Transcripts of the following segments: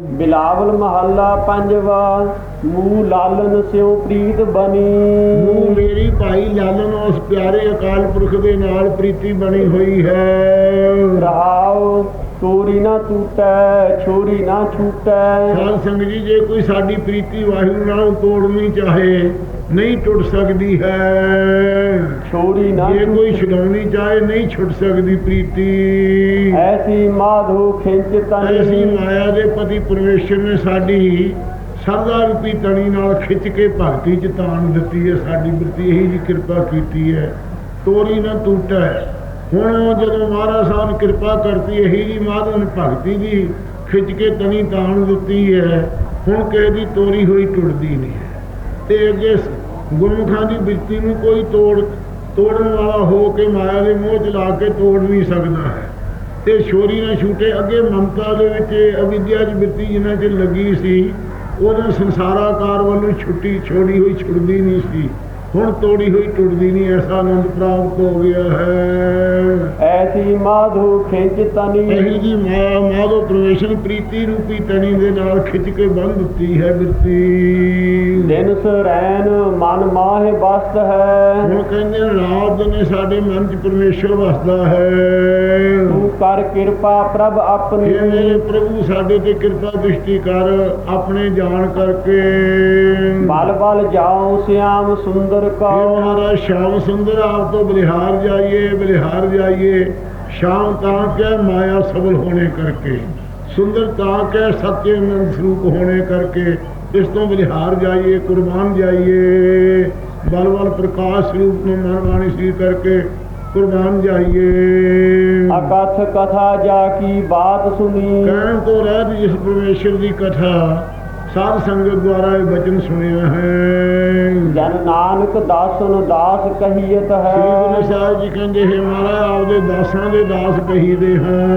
ਬਿਲਾਵਲ ਮਹੱਲਾ ਪੰਜਵਾ ਮੂਹ ਲਾਲਨ ਸਿਉ ਪ੍ਰੀਤ ਬਣੀ। ਮੇਰੀ ਭਾਈ ਲਾਲਨ ਉਸ ਪਿਆਰੇ ਅਕਾਲ ਪੁਰਖ ਦੇ ਨਾਲ ਪ੍ਰੀਤੀ ਬਣੀ ਹੋਈ ਹੈ। ਰਹਾਉ ਤੋਰੀ ਨਾ ਟੂਟੈ ਛੋਰੀ ਨਾ ਛੂਟੈ। ਸਾਧ ਸੰਗ ਜੀ ਜੇ ਕੋਈ ਸਾਡੀ ਪ੍ਰੀਤੀ ਵਾਹਿਗੁਰੂ ਨਾਲ ਤੋੜਨੀ ਚਾਹੇ ਨਹੀਂ ਟੁੱਟ ਸਕਦੀ ਹੈ। ਛੋਰੀ ਨਾ ਜੇ ਕੋਈ ਛਡਾਉਣੀ ਚਾਹੇ ਨਹੀਂ ਛੁੱਟ ਸਕਦੀ ਪ੍ਰੀਤੀ। ਐਸੀ ਮਾਧੋ ਖਿੰਚ ਐਸੀ ਤਨੀ ਮਾਇਆ ਦੇ ਪਤੀ ਪਰਮੇਸ਼ਰ ਨੇ ਸਾਡੀ ਸਰਦਾ ਰੂਪੀ ਤਣੀ ਨਾਲ ਖਿੱਚ ਕੇ ਭਗਤੀ ਚ ਤਾਣ ਦਿੱਤੀ ਹੈ। ਸਾਡੀ ਬਿਰਤੀ ਇਹੀ ਜੀ ਕਿਰਪਾ ਕੀਤੀ ਹੈ। ਤੋਰੀ ਨਾ ਟੁੱਟੈ। ਹੁਣ ਜਦੋਂ ਮਹਾਰਾਜ ਸਾਹਿਬ ਨੇ ਕਿਰਪਾ ਕਰਤੀ ਇਹੀ ਜੀ ਮਾਧਵ ਨੇ ਭਗਤੀ ਦੀ ਖਿੱਚ ਕੇ ਤਣੀ ਤਾਣ ਦਿੱਤੀ ਹੈ। ਹੁਣ ਕਿਸੇ ਦੀ ਤੋਰੀ ਹੋਈ ਟੁੱਟਦੀ ਨਹੀਂ ਤੇ ਅੱਗੇ ਗੁਰਮੁਖਾਂ ਦੀ ਬਿਰਤੀ ਨੂੰ ਕੋਈ ਤੋੜ, ਤੋੜਨ ਵਾਲਾ ਹੋ ਕੇ ਮਾਇਆ ਦੇ ਮੋਹ ਚ ਲਾ ਕੇ ਤੋੜ ਨਹੀਂ ਸਕਦਾ ਹੈ। ਤੇ ਛੋਰੀ ਨਾ ਛੂਟੇ ਅੱਗੇ ਮਮਤਾ ਦੇ ਵਿੱਚ ਅਵਿਦਿਆ ਚ ਬਿਰਤੀ ਜਿਨ੍ਹਾਂ ਚ ਲੱਗੀ ਸੀ, ਉਹਦਾ ਸੰਸਾਰਾਕਾਰ ਵੱਲੋਂ ਛੁੱਟੀ ਛੋੜੀ ਹੋਈ ਛੁੱਟਦੀ ਨਹੀਂ ਸੀ। ਹੁਣ ਤੋੜੀ ਹੋਈ ਟੁੱਟਦੀ ਨਹੀਂ ਐਸਾ ਆਨੰਦ ਪ੍ਰਾਪਤ ਹੋ ਗਿਆ ਹੈ। ਐਸੀ ਮਾਧੋ ਖਿੰਚ ਇਹੀ ਤਨੀ ਜੀ ਮਾਂ ਮਾਧੋ ਪ੍ਰਵੇਸ਼ਨ ਪ੍ਰੀਤੀ ਰੂਪੀ ਤਣੀ ਦੇ ਨਾਲ ਖਿੱਚ ਕੇ ਬੰਨ ਦਿੱਤੀ ਹੈ ਬਿਰਤੀ। ਦਿਨ ਸਰੈਨ ਮਨ ਮਾਹਿ ਬਸਤ ਹੈ। ਹੁਣ ਕਹਿੰਦੇ ਨੇ ਰਾਤ ਦਿਨੇ ਸਾਡੇ ਮਨ 'ਚ ਪਰਮੇਸ਼ਰ ਵਸਦਾ ਹੈ। ਤੂੰ ਕਰ ਕਿਰਪਾ ਪ੍ਰਭ ਇਹ ਆਪਣੀ ਮੇਰੇ ਪ੍ਰਭੂ ਸਾਡੇ ਤੇ ਕਿਰਪਾ ਦ੍ਰਿਸ਼ਟੀ ਕਰ ਆਪਣੇ ਜਾਣ ਕਰਕੇ। ਬਲ ਬਲ ਜਾਉ ਸਿਆਮ ਸੁੰਦਰ ਇਹ ਕਾ ਮਹਾਰਾਜ ਸ਼ਾਮ ਸੁੰਦਰ ਆਪ ਤੋਂ ਬਲਿਹਾਰ ਜਾਈਏ ਬਲਿਹਾਰ ਜਾਈਏ ਸ਼ਾਮ ਤਾਂ ਕਿ ਮਾਇਆ ਸਬਲ ਹੋਣੇ ਕਰਕੇ ਸੁੰਦਰ ਤਾਂ ਕਿ ਸਤਿ ਅਨੰਦ ਸਰੂਪ ਹੋਣੇ ਕਰਕੇ ਇਸ ਤੋਂ ਬਲਿਹਾਰ ਜਾਈਏ ਕੁਰਬਾਨ ਜਾਈਏ ਬਲ ਬਲ ਪ੍ਰਕਾਸ਼ ਸਰੂਪ ਨੂੰ ਮਨ ਬਾਣੀ ਸੀ ਕਰਕੇ ਕੁਰਬਾਨ ਜਾਈਏ ਅਕਥ ਕਥਾ ਜਾ ਕੀ ਬਾਤ ਸੁਣੀ ਕਹਿਣ ਤੋਂ ਰਹਿਤ ਜਿਸ ਪਰਮੇਸ਼ਰ ਦੀ ਕਥਾ ਸਾਧ ਸੰਗਤ ਦੁਆਰਾ ਇਹ ਬਚਨ ਸੁਣਿਆ ਹੈ। ਜਨ ਨਾਨਕ ਦਾਸਨ ਦਾਸ ਕਹੀਏ ਹੈ। ਸ੍ਰੀ ਗੁਰੂ ਜੀ ਕਹਿੰਦੇ ਹੈ ਮਹਾਰਾਜ ਆਪਦੇ ਦਾਸਾਂ ਦੇ ਦਾਸ ਕਹੀਦੇ ਹਾਂ।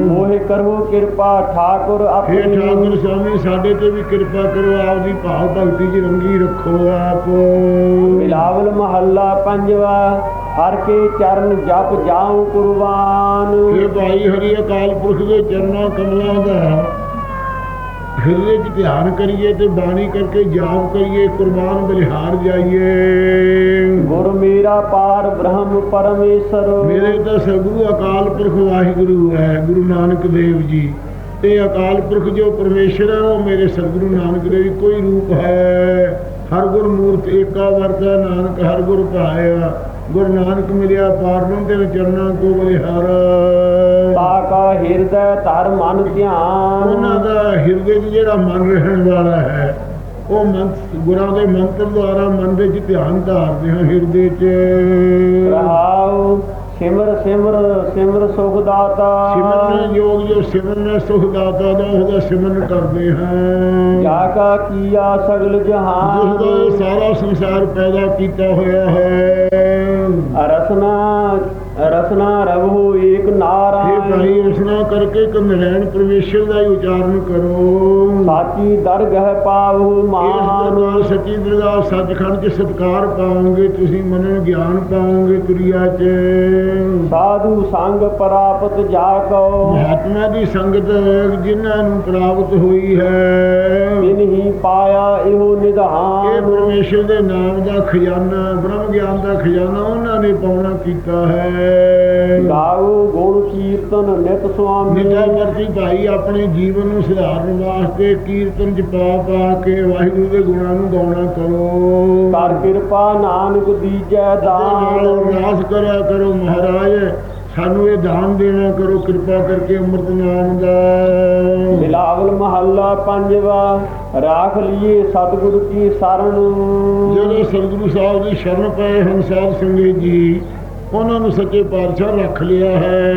ਮੋਹਿ ਕਰੋ ਕਿਰਪਾ ਠਾਕੁਰ ਆਪੇ ਠਾਕੁਰ ਸਾਮੀ ਸਾਡੇ ਤੇ ਵੀ ਕਿਰਪਾ ਕਰੋ ਆਪਦੀ ਭਾਵ ਭਗਤੀ ਜੀ ਰੰਗੀ ਰੱਖੋ ਆਪ। ਬਿਲਾਵਲ ਮਹੱਲਾ ਪੰਜਵਾ ਹਰ ਕੇ ਚਰਨ ਜਪ ਜਾਉ ਕੁਰਬਾਨ। ਇਹ ਭਾਈ ਹਰੀ ਅਕਾਲ ਪੁਰਖ ਦੇ ਚਰਨਾਂ ਕਮਲਾਂ ਦਾ ਹਿਰਦੇ 'ਚ ਧਿਆਨ ਕਰੀਏ ਤੇ ਬਾਣੀ ਕਰਕੇ ਜਾਪ ਕਰੀਏ ਕੁਰਬਾਨ ਬਲਿਹਾਰ ਜਾਈਏ। ਗੁਰ ਮੇਰਾ ਪਾਰ ਬ੍ਰਹਮ ਪਰਮੇਸ਼ਰ। ਮੇਰੇ ਤਾਂ ਸਤਿਗੁਰੂ ਅਕਾਲ ਪੁਰਖ ਵਾਹਿਗੁਰੂ ਹੈ ਗੁਰੂ ਨਾਨਕ ਦੇਵ ਜੀ। ਤੇ ਅਕਾਲ ਪੁਰਖ ਜੋ ਪਰਮੇਸ਼ਰ ਹੈ ਉਹ ਮੇਰੇ ਸਤਿਗੁਰੂ ਨਾਨਕ ਦੇਵ ਜੀ ਕੋਈ ਰੂਪ ਹੈ। ਹਰ ਗੁਰ ਮੂਰਤ ਏਕਾ ਵਰਤੈ ਨਾਨਕ ਹਰ ਗੁਰ ਭਾਇਆ। ਗੁਰ ਨਾਨਕ ਮਿਲਿਆ ਪਾਰਨੋਂ ਤੇ ਚਰਨਾਂ ਕੋ ਬਲਿਹਾਰ ਤਾ ਕਾ ਹਿਰਦੈ ਧਰ ਮਨ ਉਹਨਾਂ ਧਿਆਨ ਦਾ ਹਿਰਦੇ 'ਚ ਜਿਹੜਾ ਮਨ ਰਹਿਣ ਵਾਲਾ ਹੈ ਉਹ ਮੰਤ ਗੁਰਾਂ ਦੇ ਮੰਤਰ ਦੁਆਰਾ ਮਨ ਦੇ 'ਚ ਧਿਆਨ ਧਾਰਦੇ ਹਾਂ ਹਿਰਦੇ 'ਚ। ਰਹਾਉ ਸਿਮਰ ਸਿਮਰ ਸਿਮਰ ਸੁਖ ਦਾਤਾ ਸਿਮਰਨ ਯੋਗ ਜੋ ਸਿਮਰਨ ਸੁਖ ਦਾਤਾ ਦਾ ਉਹਦਾ ਸਿਮਰਨ ਕਰਦੇ ਹਾਂ। ਜਾ ਕਾ ਕੀਆ ਸਗਲ ਜਿਸ ਦਾ ਜਹਾਨ ਇਹ ਸਾਰਾ ਸੰਸਾਰ ਪੈਦਾ ਕੀਤਾ ਹੋਇਆ ਹੈ। ਰਸਨਾ ਰਸਨਾ ਰਵੋ ਏਕ ਇਹ ਨਾਰਾਇਣ। ਭਾਈ ਰਸਨਾ ਕਰਕੇ ਨਰੈਣ ਪਰਮੇਸ਼ਰ ਦਾ ਹੀ ਉਚਾਰਨ ਕਰੋ। ਸਾਚੀ ਦਰਗਹ ਪਾਵਹੁ ਇਸ ਮਾਨ। ਨਾਲ ਸੱਚੀ ਦਰਗਾਹ ਸੱਚਖੰਡ 'ਚ ਸਤਕਾਰ ਪਾਓਗੇ ਤੁਸੀਂ ਮਨਨ ਗਿਆਨ ਪਾਓਗੇ ਤੁਰਿਆ 'ਚ। ਸਾਧੂ ਸੰਗ ਪ੍ਰਾਪਤ ਜਾ ਕੋ। ਮਹਾਤਮਾ ਦੀ ਸੰਗਤ ਜਿਨ੍ਹਾਂ ਨੂੰ ਪ੍ਰਾਪਤ ਹੋਈ ਹੈ। ਬਿਨਹੀ ਪਾਇਆ ਇਹੋ ਇਹ ਨਿਧਾਨ ਪਰਮੇਸ਼ਰ ਦੇ ਨਾਮ ਦਾ ਖਜ਼ਾਨਾ ਬ੍ਰਹਮ ਗਿਆਨ ਦਾ ਖਜ਼ਾਨਾ ਉਹਨਾਂ ਨੇ ਪਾਉਣਾ ਕੀਤਾ ਹੈ। ਗਾਉ ਗੁਣ ਕੀਰਤਨ ਨਿਤ ਸੁਆਮੀ। ਨਿਤਾ ਵਰਤੀ ਭਾਈ ਆਪਣੇ ਜੀਵਨ ਨੂੰ ਸੁਧਾਰਨ ਵਾਸਤੇ ਕੀਰਤਨ ਚ ਪਾ ਪਾ ਕੇ ਵਾਹਿਗੁਰੂ ਦੇ ਗੁਣਾਂ ਨੂੰ ਗਾਉਣਾ ਕਰੋ। ਕਰ ਕਿਰਪਾ ਨਾਨਕ ਦੀਜੈ ਨਾਲ ਦਾਨ। ਅਰਦਾਸ ਕਰਿਆ ਕਰੋ ਮਹਾਰਾਜ ਸਾਨੂੰ ਇਹ ਦਾਨ ਦੇਣਾ ਕਰੋ ਕਿਰਪਾ ਕਰਕੇ ਅੰਮ੍ਰਿਤ ਨਾਮ ਦਾ। ਬਿਲਾਵਲ ਮਹੱਲਾ ਪੰਜਵਾ ਰਾਖ ਲਈਏ ਸਤਿਗੁਰੂ ਕੀ ਸਰਣ ਜਿਹੜੇ ਸਤਿਗੁਰੂ ਸਾਹਿਬ ਦੀ ਸ਼ਰਨ ਪਏ ਹਨ ਸਾਧ ਸੰਗਤ ਜੀ ਉਹਨਾਂ ਨੂੰ ਸੱਚੇ ਪਾਤਸ਼ਾਹ ਰੱਖ ਲਿਆ ਹੈ।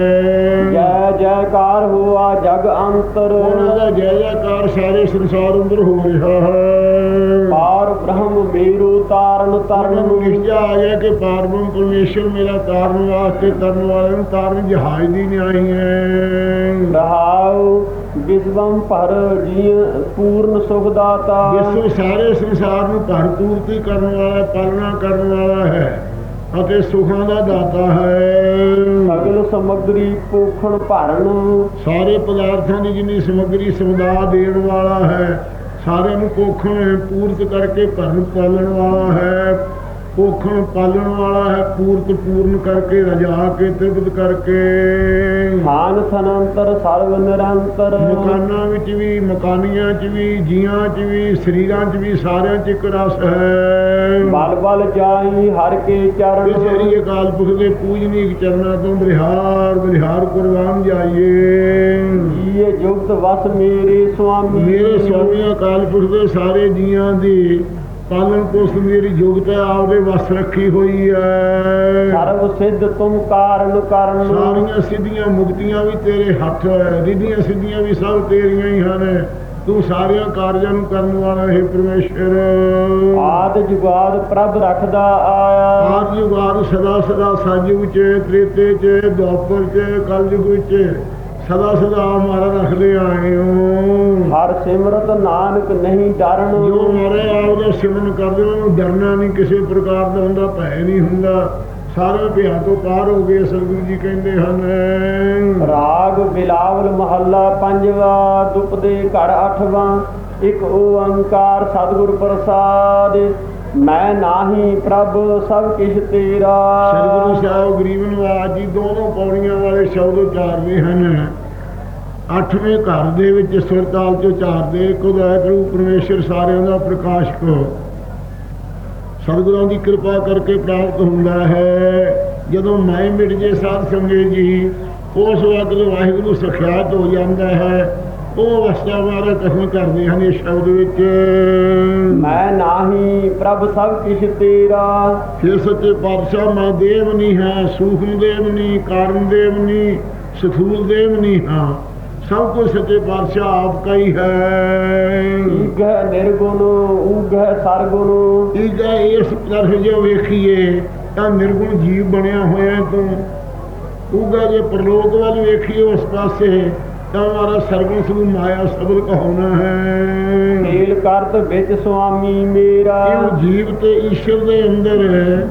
ਜੈ ਜੈਕਾਰ ਹੋਆ ਜਗ ਅੰਤਰ। ਉਹਨਾਂ ਦਾ ਜੈ ਜੈਕਾਰ ਸਾਰੇ ਸੰਸਾਰ ਅੰਦਰ ਹੋ ਰਿਹਾ ਹੈ। ਪਾਰ ਬ੍ਰਹਮ ਮੇਰੂ ਤਾਰਨ ਉਹਨਾਂ ਨੂੰ ਤਰਨ ਨਿਸ਼ਚਾ ਆ ਗਿਆ ਕਿ ਪਾਰਬ੍ਰਹਮ ਪਰਮੇਸ਼ਰ ਮੇਰਾ ਤਾਰਨ ਵਾਸਤੇ ਤਰਨ ਵਾਲਿਆਂ ਨੂੰ ਤਾਰਨ ਜਹਾਜ਼ ਦੀ ਨਿਆਈ ਹੈ। ਰਹਾਉ ਵਿਸਵੰ ਪਰ ਜੀ ਪੂਰਨ ਸੁਖ ਦਾਤਾ ਜਿਸੋ ਸਾਰੇ ਸੰਸਾਰ ਨੂੰ ਭਰ ਪੂਰਤੀ ਕਰਨ ਵਾਲਾ ਪਾਲਣਾ ਕਰਨ ਵਾਲਾ ਹੈ। ਅਤੇ ਸੁਖਾਂ ਦਾ ਦਾਤਾ ਹੈ। ਸਗਲ ਸਮਗਰੀ ਪੋਖਣ ਭਰਨ ਸਾਰੇ ਪਦਾਰਥਾਂ ਦੀ ਜਿੰਨੀ ਸਮੱਗਰੀ ਸਮਦਾ ਦੇਣ ਵਾਲਾ ਹੈ ਸਾਰਿਆਂ ਨੂੰ ਪੋਖਣ ਪੂਰਤ ਕਰਕੇ ਭਰਨ ਪਾਲਣ ਵਾਲਾ ਹੈ। ਪੋਖਣ ਪਾਲਣ ਵਾਲਾ ਹੈ ਪੂਰਤ ਪੂਰਨ ਕਰਕੇ ਰਜਾ ਕੇ ਤ੍ਰਿਪਤ ਕਰਕੇ। ਖਾਨ ਥਨੰਤਰ ਸਰਵ ਨਿਰੰਤਰ। ਮਕਾਨਾਂ ਵਿੱਚ ਵੀ ਮਕਾਨੀਆਂ 'ਚ ਵੀ ਜੀਆਂ 'ਚ ਵੀ ਸਰੀਰਾਂ 'ਚ ਵੀ ਸਾਰਿਆਂ 'ਚ ਇੱਕ ਰਸ ਹੈ। ਬਲ ਬਲ ਜਾਈ ਹਰ ਕੇ ਚਰਨ। ਤੇਰੀ ਅਕਾਲ ਪੁਰਖ ਦੇ ਪੂਜਨੀਕ ਚਰਨਾਂ ਤੋਂ ਬਰਿਹਾਰ ਬਰਿਹਾਰ ਕੁਰਬਾਨ ਜਾਈਏ। ਇਹ ਜੁਗਤ ਵਸ ਮੇਰੇ ਸੁਆਮੀ। ਮੇਰੇ ਸਵਾਮੀ ਅਕਾਲ ਪੁਰਖ ਦੇ ਸਾਰੇ ਜੀਆਂ ਦੀ ਪਾਲਣ ਪੋਸ਼ਣ ਮੇਰੀ ਯੋਗਤਾ ਆਪਦੇ ਵਸ ਰੱਖੀ ਹੋਈ ਹੈ। ਸਰਬ ਸਿੱਧ ਤੁਮ ਕਾਰਨ ਕਰਨ ਸਾਰੀਆਂ ਸਿੱਧੀਆਂ ਮੁਕਤੀਆਂ ਵੀ ਤੇਰੇ ਹੱਥ ਹੈ ਰਿੱਧੀਆਂ ਸਿੱਧੀਆਂ ਵੀ ਸਭ ਤੇਰੀਆਂ ਹੀ ਹਨ। ਤੂੰ ਸਾਰਿਆਂ ਕਾਰਜਾਂ ਨੂੰ ਕਰਨ ਵਾਲਾ ਹੈ ਪਰਮੇਸ਼ਰ। ਆਦ ਜੁਗਾਦ ਪ੍ਰਭ ਰੱਖਦਾ ਆਇਆ। ਆਦ ਯੁਗਾਦ ਸਦਾ ਸਦਾ ਸੰਯੁਗ ਚ ਤ੍ਰੇਤੇ ਚ ਦੁਆਪਰ ਚ ਕਲਯੁਗ ਵਿੱਚ ਸਦਾ ਸਦਾ ਮਾਰਾ ਰੱਖਦੇ ਆਏ ਹੋ ਹਰ ਸਿਮਰਤ ਨਾਨਕ ਨਹੀਂ ਡਰਨ। ਜੋ ਮਾਰੇ ਆਪ ਦਾ ਸਿਮਰਨ ਕਰਦੇ ਉਹਨਾਂ ਡਰਨਾ ਨਹੀਂ ਕਿਸੇ ਪ੍ਰਕਾਰ ਦਾ ਹੁੰਦਾ ਭੈ ਨਹੀਂ ਹੁੰਦਾ। ਸਾਰੇ ਭਿਆਂ ਤੋਂ ਪਾਰ ਹੋ ਗਏ ਸਤਿਗੁਰੂ ਜੀ ਕਹਿੰਦੇ ਹਨ। ਰਾਗ ਬਿਲਾਵਲ ਮਹੱਲਾ ਪੰਜਵਾ ਦੁਪਦੇ ਘੜ ਅਠਵਾਂ ਇੱਕ ਓੰਕਾਰ ਸਤਿਗੁਰ ਪ੍ਰਸਾਦ। ਮੈਂ ਨਾਹੀ ਪ੍ਰਭ, ਸਭ ਕਿਛ ਤੇਰਾ। ਸਤਿਗੁਰੂ ਸਾਹਿਬ, ਗਰੀਬ ਨਵਾਜ ਜੀ ਦੋਨੋਂ ਪੌੜੀਆਂ ਵਾਲੇ ਸ਼ਬਦ ਉਚਾਰਦੇ ਹਨ। ਅੱਠਵੇਂ ਘਰ ਦੇ ਵਿੱਚ ਸੁਰਤਾਲ ਚ ਉਚਾਰਦੇ ਖੁਦਾ ਗੁਰੂ ਪਰਮੇਸ਼ਰ, ਸਾਰਿਆਂ ਦਾ ਪ੍ਰਕਾਸ਼ਕ। ਸਤਿਗੁਰਾਂ ਦੀ ਕਿਰਪਾ ਕਰਕੇ ਪ੍ਰਾਪਤ ਹੁੰਦਾ ਹੈ। ਜਦੋਂ ਮੈਂ ਮਿਟ ਜੇ ਸਾਧ ਸੰਗੇ ਜੀ, ਉਸ ਵਕਤ ਵਾਹਿਗੁਰੂ ਸਖਿਆਤ ਹੋ ਜਾਂਦਾ ਹੈ। ਉਹ ਅਵਸਥਾ ਬਾਰੇ ਕਥਨ ਕਰਦੇ ਹਨ ਇਸ ਸ਼ਬਦ ਵਿੱਚ। ਮੈਂ ਨਾਹੀ ਪ੍ਰਭ ਸਭ ਕਿਛ ਤੇਰਾ। ਫਿਰ ਸੱਚੇ ਪਾਤਸ਼ਾਹ ਮੈਂ ਦੇਵ ਨਹੀਂ ਹਾਂ ਸੂਖਮ ਦੇਵ ਨਹੀਂ ਕਾਰਨ ਦੇਵ ਨਹੀਂ ਸਥੂਲ ਦੇਵ ਨਹੀਂ ਹਾਂ। ਸਭ ਕੁਝ ਸੱਚੇ ਪਾਤਸ਼ਾਹ ਆਪ ਕਾ ਹੀ ਹੈ। ਈਗੈ ਨਿਰਗੁਣ ਊਗੈ ਸਰਗੁਣ। ਜੇ ਇਸ ਤਰ੍ਹਾਂ ਜੇ ਵੇਖੀਏ ਤਾਂ ਨਿਰਗੁਣ ਜੀਵ ਬਣਿਆ ਹੋਇਆ ਤੂੰ। ਉਗਾ ਜੇ ਪ੍ਰਲੋਕ ਵੱਲ ਵੇਖੀਏ ਉਸ ਪਾਸੇ ਤਾਂ ਮਾਰਾ ਸਰਗੁਣ ਸੂ ਮਾਇਆ ਸਬਲ ਕਹਾਉਣਾ ਹੈ। ਖੇਲ ਕਰਤ ਵਿੱਚ ਸੁਆਮੀ ਮੇਰਾ। ਇਹ ਜੀਵ ਤੇ ਈਸ਼ਵਰ ਦੇ ਅੰਦਰ ਹੈ।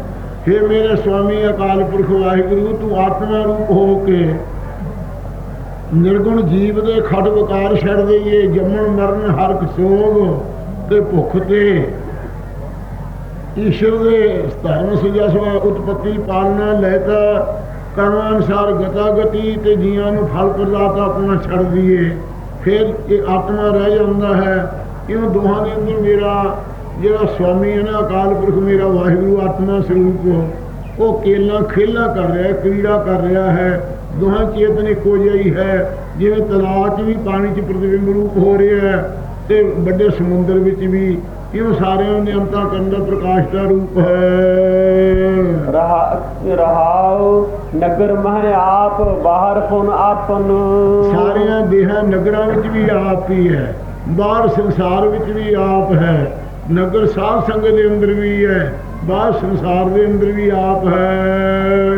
हे ਮੇਰੇ ਸੁਆਮੀ ਅਕਾਲ ਪੁਰਖ ਵਾਹਿਗੁਰੂ ਤੂੰ ਆਤਮਾ ਰੂਪ ਹੋ ਕੇ ਨਿਰਗੁਣ ਜੀਵ ਦੇ ਖੜ ਵਿਕਾਰ ਛੱਡ ਦਈਏ ਜੰਮਣ ਮਰਨ ਹਰਕ ਸੋਗ ਤੇ ਭੁੱਖ ਤੇ। ਈਸ਼ਵਰ ਦੇ ਧਰਮ ਸੁਜਾ ਉਤਪਤੀ ਪਾਲਣਾ ਲੈਤਾ ਕਰਮ ਅਨੁਸਾਰ ਗਤਾਗਤੀ ਤੇ ਜੀਆਂ ਨੂੰ ਫਲ ਪ੍ਰਦਾਤਾ ਆਪਣਾ ਛੱਡ ਦਈਏ। ਫਿਰ ਇਹ ਆਤਮਾ ਰਹਿ ਜਾਂਦਾ ਹੈ। ਇਹਨਾਂ ਦੋਹਾਂ ਦੇ ਅੰਦਰ ਮੇਰਾ ਜਿਹੜਾ ਸਵਾਮੀ ਹੈ ਨਾ, ਅਕਾਲ ਪੁਰਖ ਮੇਰਾ ਵਾਹਿਗੁਰੂ ਆਤਮਾ ਸਰੂਪ ਉਹ ਕੇਲਾ ਖੇਲਾ ਕਰ ਰਿਹਾ ਹੈ, ਕ੍ਰੀੜਾ ਕਰ ਰਿਹਾ ਹੈ। ਦੋਹਾਂ ਚੇਤਨ ਇੱਕੋ ਜਿਹਾ ਹੀ ਹੈ। ਜਿਵੇਂ ਤਲਾਅ 'ਚ ਵੀ ਪਾਣੀ 'ਚ ਪ੍ਰਤੀਬਿੰਬ ਰੂਪ ਹੋ ਰਿਹਾ ਹੈ ਤੇ ਵੱਡੇ ਸਮੁੰਦਰ ਵਿੱਚ ਵੀ ਇਹ ਸਾਰਿਆਂ ਅੰਤਾਂ ਕਰਨ ਦਾ ਪ੍ਰਕਾਸ਼ ਦਾ ਰੂਪ ਹੈ? ਰਹਾ ਰਹਾਉ ਨਗਰ ਮਹਿ ਆਪ ਬਾਹਰ ਫੁਨ ਆਪਨ। ਸਾਰਿਆਂ ਦੇਹਾਂ ਨਗਰਾਂ ਵਿੱਚ ਵੀ ਆਪ ਹੀ ਹੈ। ਬਾਹਰ ਸੰਸਾਰ ਵਿੱਚ ਵੀ ਆਪ ਹੈ। ਨਗਰ ਸਾਧ ਸੰਗਤ ਦੇ ਅੰਦਰ ਵੀ ਹੈ। ਬਾਹਰ ਸੰਸਾਰ ਦੇ ਅੰਦਰ ਵੀ ਆਪ ਹੈ।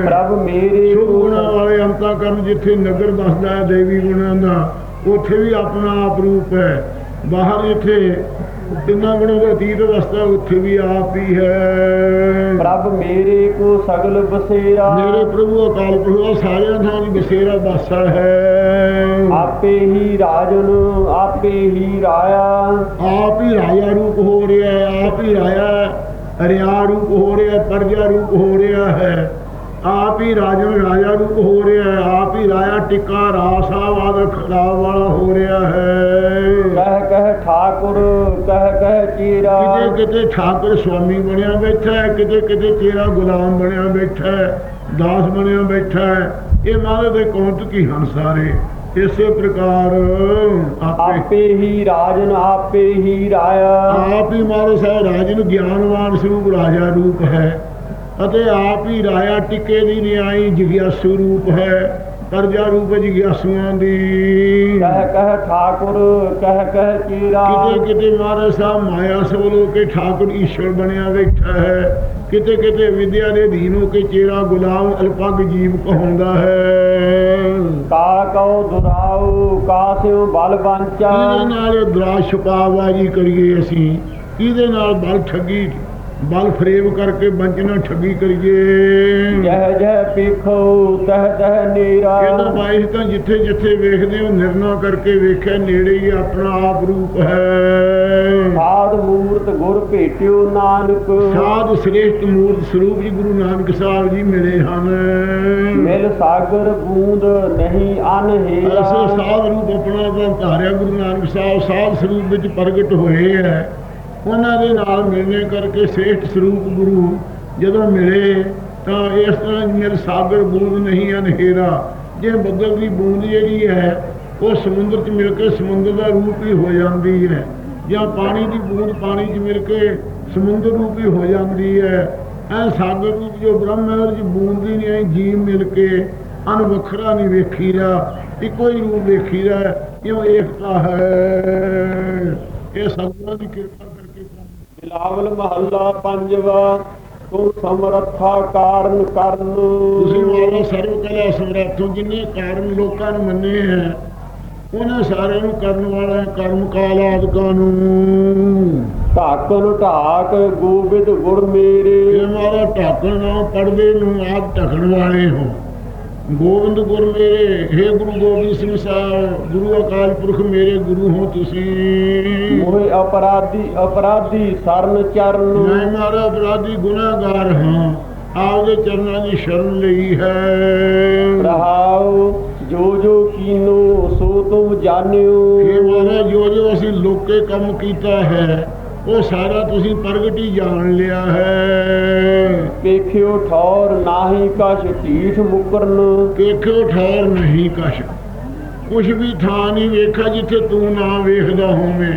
ਪ੍ਰਭ ਮੇਰੇ ਗੁਣਾਂ ਵਾਲੇ ਅੰਤਾਂ ਕਰਨ ਜਿੱਥੇ ਨਗਰ ਦੱਸਦਾ ਹੈ ਦੇਵੀ ਗੁਣਾਂ ਦਾ ਉੱਥੇ ਵੀ ਆਪਣਾ ਆਪ ਰੂਪ ਹੈ। ਬਾਹਰ ਜਿੱਥੇ ਤਿੰਨਾਂ ਗੁਣਾਂ ਦਾ ਅਤੀਤ ਅਵਸਥਾ ਉੱਥੇ ਵੀ ਆਪ ਹੀ ਹੈ। ਪ੍ਰਭ ਮੇਰੇ ਕੋ ਸਗਲ ਬਸੇਰਾ। ਮੇਰੇ ਪ੍ਰਭੂ ਅਕਾਲ ਪੁਰਖ ਦਾ ਸਾਰਿਆਂ ਥਾਂ ਦੀ ਬਸੇਰਾ ਬਾਸਾ ਹੈ। ਆਪੇ ਹੀ ਰਾਜਨ ਆਪੇ ਹੀ ਰਾਇਆ। ਆਪ ਹੀ ਰਾਜਾ ਰੂਪ ਹੋ ਰਿਹਾ ਆਪ ਹੀ ਰਾਜਾ ਰਿਆ ਰੂਪ ਹੋ ਰਿਹਾ ਪਰਜਾ ਰੂਪ ਹੋ ਰਿਹਾ ਹੈ। ਆਪ ਹੀ ਰਾਜਨ ਰਾਜਾ ਰੂਪ ਹੋ ਰਿਹਾ ਹੈ ਆਪ ਹੀ ਰਾਜਾ ਟਿੱਕਾ ਰਾਸਾਵਾਦ ਖਰਾਬ ਵਾਲਾ ਹੋ ਰਿਹਾ ਹੈ। ਕਹਿ ਕਹਿ ਠਾਕੁਰ ਕਹਿ ਕਹਿ ਚੀਰਾ। ਕਿਤੇ ਕਿਤੇ ਠਾਕੁਰ ਸਵਾਮੀ ਬਣਿਆ ਬੈਠਾ ਹੈ ਕਿਤੇ ਕਿਤੇ ਤੇਰਾ ਗੁਲਾਮ ਬਣਿਆ ਬੈਠਾ ਹੈ ਦਾਸ ਬਣਿਆ ਬੈਠਾ ਹੈ। ਇਹ ਮਾਰੇ ਦੇ ਕੌਂਤ ਕੀ ਹਨ ਸਾਰੇ? ਇਸੇ ਪ੍ਰਕਾਰ ਆਪੇ ਹੀ ਰਾਜਨ ਆਪੇ ਹੀ ਰਾਇਆ। ਆਪ ਹੀ ਮਾਰੋ ਸਾਹਿਬ ਰਾਜ ਨੂੰ ਗਿਆਨਵਾਨ ਸਰੂਪ ਰਾਜਾ ਰੂਪ ਹੈ। ਅਤੇ ਆਪ ਹੀ ਰਾਇਆ ਟਿੱਕੇ ਦੀ ਨਿਆਈ ਜਿਗਿਆਸੂ ਰੂਪ ਹੈ ਕਰਜਾ ਰੂਪ ਜਿਗਿਆਸੂਆਂ ਦੀ। ਕਹਿ ਕਹਿ ਠਾਕੁਰ ਕਹਿ ਕਹਿ ਚੀਰਾ। ਕਿਤੇ ਕਿਤੇ ਮਹਾਰਾਜ ਸਾਹਿਬ ਮਾਇਆ ਸਵਲੋ ਕੇ ਠਾਕੁਰ ਈਸ਼ਵਰ ਬਣਿਆ ਬੈਠਾ ਹੈ। ਕਿਤੇ ਕਿਤੇ ਵਿਦਿਆ ਦੇ ਅਧੀਨ ਹੋ ਕੇ ਚੇਰਾ ਗੁਲਾਮ ਅਲਪਗ ਜੀਵ ਕਹਾਉਂਦਾ ਹੈ। ਕਾ ਕਉ ਦੁਰਾਉ ਕਾਸਿਉ ਬਲ ਬੰਚਾ ਕਿਹਦੇ ਨਾਲ ਦਰਾ ਛੁਪਾਵਾਜੀ ਕਰੀਏ ਅਸੀਂ। ਕਿਹਦੇ ਨਾਲ ਬਲ ਠੱਗੀ ਬਲ ਫਰੇਬ ਕਰਕੇ ਬੰਚਨਾ ਠੱਗੀ ਕਰੀਏ। ਜਹ ਜਹ ਪੀਖੋ ਤਹ ਤਹ ਨੀਰਾ। ਇਹਦਾ ਬਾਈ ਤਾਂ ਜਿੱਥੇ ਜਿੱਥੇ ਵੇਖਦੇ ਹੋ ਨਿਰਣਾ ਕਰਕੇ ਵੇਖਿਆ ਨੇੜੇ ਹੀ ਆਪਣਾ ਆਪ ਰੂਪ ਹੈ। ਸਾਧ ਮੂਰਤ ਗੁਰ ਭੇਟਿਓ ਨਾਨਕ। ਸਾਧ ਸ੍ਰੇਸ਼ਟ ਮੂਰਤ ਸਰੂਪ ਜੀ ਗੁਰੂ ਨਾਨਕ ਸਾਹਿਬ ਜੀ ਮਿਲੇ ਹਨ। ਮਿਲ ਸਾਗਰ ਬੂੰਦ ਨਹੀਂ ਐਸੇ ਅਨਹੇਰਾ ਸਾਧ ਰੂਪ ਆਪਣਾ ਤਾਂ ਧਾਰਿਆ ਗੁਰੂ ਨਾਨਕ ਸਾਹਿਬ ਸਾਧ ਸਰੂਪ ਵਿੱਚ ਪ੍ਰਗਟ ਹੋਏ ਹੈ। ਉਹਨਾਂ ਦੇ ਨਾਲ ਮਿਲਣੇ ਕਰਕੇ ਸ੍ਰੇਸ਼ਟ ਸਰੂਪ ਗੁਰੂ ਜਦੋਂ ਮਿਲੇ ਤਾਂ ਇਸ ਤਰ੍ਹਾਂ ਮੇਰੇ ਸਾਗਰ ਬੂੰਦ ਨਹੀਂ ਅਨਹੇਰਾ। ਜੇ ਬੱਦਲ ਦੀ ਬੂੰਦ ਜਿਹੜੀ ਹੈ, ਉਹ ਸਮੁੰਦਰ 'ਚ ਮਿਲ ਕੇ ਸਮੁੰਦਰ ਦਾ ਰੂਪ ਹੀ ਹੋ ਜਾਂਦੀ ਹੈ ਜਾਂ ਪਾਣੀ ਦੀ ਬੂੰਦ ਪਾਣੀ 'ਚ ਮਿਲ ਕੇ ਸਮੁੰਦਰ ਰੂਪ ਹੀ ਹੋ ਜਾਂਦੀ ਹੈ, ਐ ਸਾਗਰ ਰੂਪ ਜੋ ਬ੍ਰਹਮ ਹੈ, ਉਹਦੀ ਬੂੰਦ ਦੀ ਨਹੀਂ ਜੀਵ ਮਿਲ ਕੇ ਅਨ ਵੱਖਰਾ ਨਹੀਂ ਵੇਖੀਦਾ ਇੱਕੋ ਹੀ ਰੂਪ ਵੇਖੀਦਾ ਕਿਉਂ ਏਕਤਾ ਹੈ? ਇਹ ਸਤਿਗੁਰਾਂ ਦੀ ਕਿਰਪਾ ਬਿਲਾਵਲ ਮਹੱਲਾ ਪੰਜਵਾ ਤੂੰ ਸਮਰੱਥਾ ਕਾਰਨ ਕਰਨ। ਤੁਸੀਂ ਵਾਲਾ ਸਰਵ ਕਲਾ ਸਮਰੱਥੋਂ ਜਿੰਨੇ ਕਾਰਨ ਲੋਕਾਂ ਨੂੰ ਮੰਨੇ ਹੈ ਉਹਨਾਂ ਸਾਰਿਆਂ ਨੂੰ ਕਰਨ ਵਾਲਾ ਹੈ ਕਰਮ ਕਾਲ ਆਦਿਕਾਂ ਨੂੰ। ਢਾਕਨ ਢਾਕ ਗੋਬਿੰਦ ਗੁਰ ਮੇਰੇ। ਇਹ ਮਾਰਾ ਢਾਕਣ ਨਾ ਪੜਦੇ ਨੂੰ ਆਪ ਢਕਣ ਵਾਲੇ ਹੋ। ਗੋਬਿੰਦ ਗੁਰ ਮੇਰੇ हे ਗੁਰੂ ਗੋਬਿੰਦ ਸਿੰਘ ਸਾਹਿਬ ਗੁਰੂ ਅਕਾਲ ਪੁਰਖ ਮੇਰੇ ਗੁਰੂ ਹੋ ਤੁਸੀਂ। ਮੋਹਿ ਅਪਰਾਧੀ ਅਪਰਾਧੀ ਸਰਨ ਚਰਨ। ਮੈਂ ਮਾਰਾ ਅਪਰਾਧੀ ਗੁਨਾਹਗਾਰ ਹਾਂ ਆਪਦੇ ਚਰਨਾਂ ਦੀ ਸ਼ਰਨ ਲਈ ਹੈ। ਰਹਾਉ ਜੋ ਜੋ ਕੀਨੋ ਸੋ ਤੁਮ ਜਾਣਿਓ। ਇਹ ਮਾਰਾ ਜੋ ਜੋ ਅਸੀਂ ਲੋਕੇ ਕੰਮ ਕੀਤਾ ਹੈ ਉਹ ਸਾਰਾ ਤੁਸੀਂ ਪ੍ਰਗਟ ਹੀ ਜਾਣ ਲਿਆ ਹੈ। ਵੇਖਿਓ ਠੌਰ ਨਾਹੀ ਕਛ ਢੀਠ ਮੁਕਰਨ। ਦੇਖਿਓ ਠਹਿਰ ਨਹੀਂ ਕਛ। ਕੁਛ ਵੀ ਥਾਂ ਨਹੀਂ ਵੇਖਾ ਜਿੱਥੇ ਤੂੰ ਨਾ ਵੇਖਦਾ ਹੋਵੇਂ।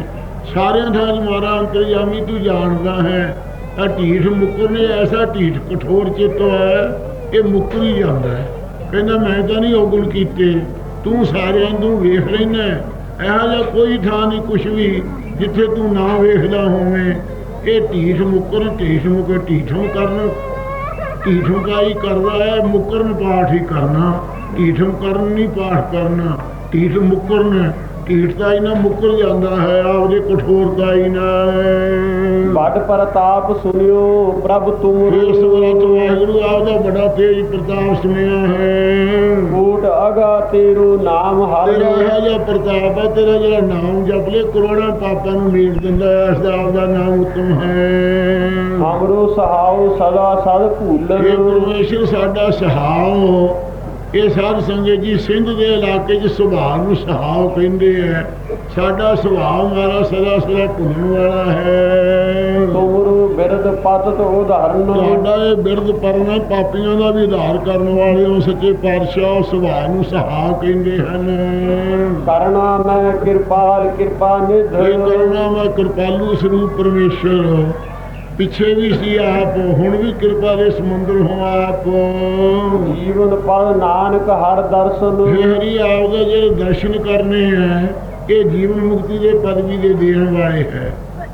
ਸਾਰਿਆਂ ਥਾਂ ਮਾਰਾ ਅੰਤਰਯਾਮੀ ਤੂੰ ਜਾਣਦਾ ਹੈ। ਆ ਢੀਠ ਮੁੱਕਰ ਨੇ ਐਸਾ ਢੀਠ ਕਠੋਰ ਚਿੱਤ ਹੈ ਇਹ ਮੁੱਕਰ ਹੀ ਜਾਂਦਾ ਹੈ। ਕਹਿੰਦਾ ਮੈਂ ਤਾਂ ਨਹੀਂ ਔਗਣ ਕੀਤੇ। ਤੂੰ ਸਾਰਿਆਂ ਨੂੰ ਵੇਖ ਲੈਣਾ ਇਹੋ ਜਿਹਾ ਕੋਈ ਥਾਂ ਨਹੀਂ ਕੁਛ ਵੀ ਜਿੱਥੇ ਤੂੰ ਨਾ ਵੇਖਦਾ ਹੋਵੇਂ, ਇਹ ਢੀਠ ਮੁੱਕਰ ਢੀਠ ਮੁਕਰ ਢੀਠੋਂ ਕਰਨ। ਢੀਠੋਂ ਕਾਈ ਕਰਦਾ ਹੈ, ਮੁਕਰਨ ਪਾਠ ਹੀ ਕਰਨਾ। ਢੀਠੋਂ ਕਰਨ ਨਹੀਂ ਪਾਠ ਕਰਨਾ। ਢੀਠ ਮੁਕਰਨ ਢੀਠਤਾ ਹੀ ਨਾ ਮੁਕਰ ਜਾਂਦਾ ਹੈ, ਆਪਦੇ ਕਠੋਰਤਾ ਹੀ ਨਾ। ਵੱਡ ਪ੍ਰਤਾਪ ਸੁਨਿਓ ਪ੍ਰਭ ਤੂੰ ਇਸ ਵਰਤ ਵਾਹਿਗੁਰੂ ਆਪਦਾ ਬੜਾ ਤੇਜ ਪ੍ਰਤਾਪ ਸੁਣਿਆ ਹੈ। ਕੋਟ ਅਗਾ ਤੇਰੋ ਨਾਮ ਹਰਿ ਤੇਰਾ ਇਹ ਜਿਹਾ ਪ੍ਰਤਾਪ ਹੈ ਤੇਰਾ ਜਿਹੜਾ ਨਾਮ ਜਪ ਲੈ ਕਰੋੜਾਂ ਪਾਪਾਂ ਨੂੰ ਮੀਟ ਦਿੰਦਾ ਹੈ ਇਸ ਦਾ ਆਪਦਾ ਨਾਮ ਉਤਮ ਹੈ। ਅਮਰੋ ਸਹਾਉ ਸਦਾ ਸਦ ਇਹ ਭੂਲਨ ਪਰਮੇਸ਼ਰ ਸਾਡਾ ਸਹਾਉ। ਇਹ ਸਾਧ ਸੰਗਤ ਜੀ ਸਿੰਧ ਦੇ ਇਲਾਕੇ 'ਚ ਸੁਭਾਅ ਨੂੰ ਸਹਾਉ ਕਹਿੰਦੇ ਆ ਸਾਡਾ ਸੁਭਾਅ ਮਾਰਾ ਸਦਾ ਸਦਾ ਭੁੱਲਣ ਵਾਲਾ ਹੈ। ਤੁਮਰੋ ਬਿਰਦ ਪਤਤ ਉਦਾਹਰਨ ਤੁਹਾਡਾ ਇਹ ਬਿਰਧ ਪਰਨਾ ਪਾਪੀਆਂ ਦਾ ਵੀ ਉਧਾਰ ਕਰਨ ਵਾਲੇ ਹੋ ਸੱਚੇ ਪਾਤਸ਼ਾਹ ਸੁਭਾਅ ਨੂੰ ਸਹਾਉ ਕਹਿੰਦੇ ਹਨ। ਕਰਨਾ ਮੈਂ ਕਿਰਪਾਲ ਕਿਰਪਾ ਨਿਧ। ਕਰਨਾ ਮੈਂ ਕਿਰਪਾਲੂ ਸਰੂਪ ਪਰਮੇਸ਼ਰ। ਪਿੱਛੇ ਵੀ ਸੀ ਆਪ ਹੁਣ ਵੀ ਕਿਰਪਾ ਦੇ ਸਮੁੰਦਰ ਹੋ ਆਪ। ਜੀਵਨ ਪਦ ਨਾਨਕ ਹਰ ਦਰਸ਼ਨ। ਹਰੀ ਆਪਦੇ ਜਿਹੜੇ ਦਰਸ਼ਨ ਕਰਨੇ ਆ ਇਹ ਜੀਵਨ ਮੁਕਤੀ ਦੇ ਪਦਵੀ ਦੇ ਦੇਣ ਵਾਲੇ ਹੈ।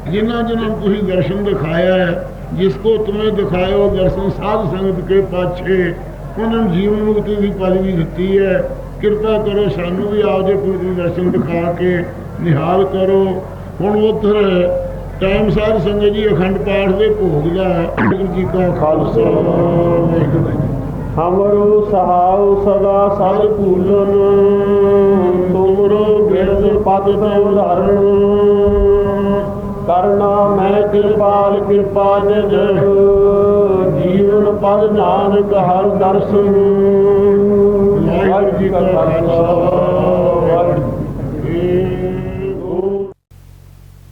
ਜਿਨ੍ਹਾਂ ਜਿਨ੍ਹਾਂ ਨੂੰ ਤੁਸੀਂ ਦਰਸ਼ਨ ਦਿਖਾਇਆ ਹੈ ਜਿਸ ਕੋ ਤੁਮੇ ਦਿਖਾਇਓ ਦਰਸ਼ਨ ਸਾਧ ਸੰਗਤ ਕੇ ਪਾਛੇ ਉਹਨਾਂ ਨੂੰ ਜੀਵਨ ਮੁਕਤੀ ਦੀ ਪਦਵੀ ਦਿੱਤੀ ਹੈ। ਕਿਰਪਾ ਕਰੋ ਸਾਨੂੰ ਵੀ ਆਪਦੇ ਪੂਰੇ ਦਰਸ਼ਨ ਦਿਖਾ ਕੇ ਨਿਹਾਲ ਕਰੋ। ਹੁਣ ਉਧਰ ਟਾਈਮ ਸਾਧ ਸੰਗਤ ਜੀ ਅਖੰਡ ਪਾਠ ਦੇ ਭੋਗ ਦਾ ਜੀ ਕਾ ਖਾਲਸਾ। ਹਮਰੋ ਸਹਾਉ ਸਦਾ ਸਦ ਭੂਲਨ ਤੁਮਰੋ ਬਿਰਦ ਪਤਤ ਉਦਾਹਰਨ ਕਰਨਾ ਮੈਂ ਕਿਰਪਾਲ ਕਿਰਪਾ ਨਿਧ ਜੀਵਨ ਪਦ ਨਾਨਕ ਹਰ ਦਰਸ਼ਨ। ਵਾਹਿਗੁਰੂ ਜੀ ਕਾ ਖਾਲਸਾ।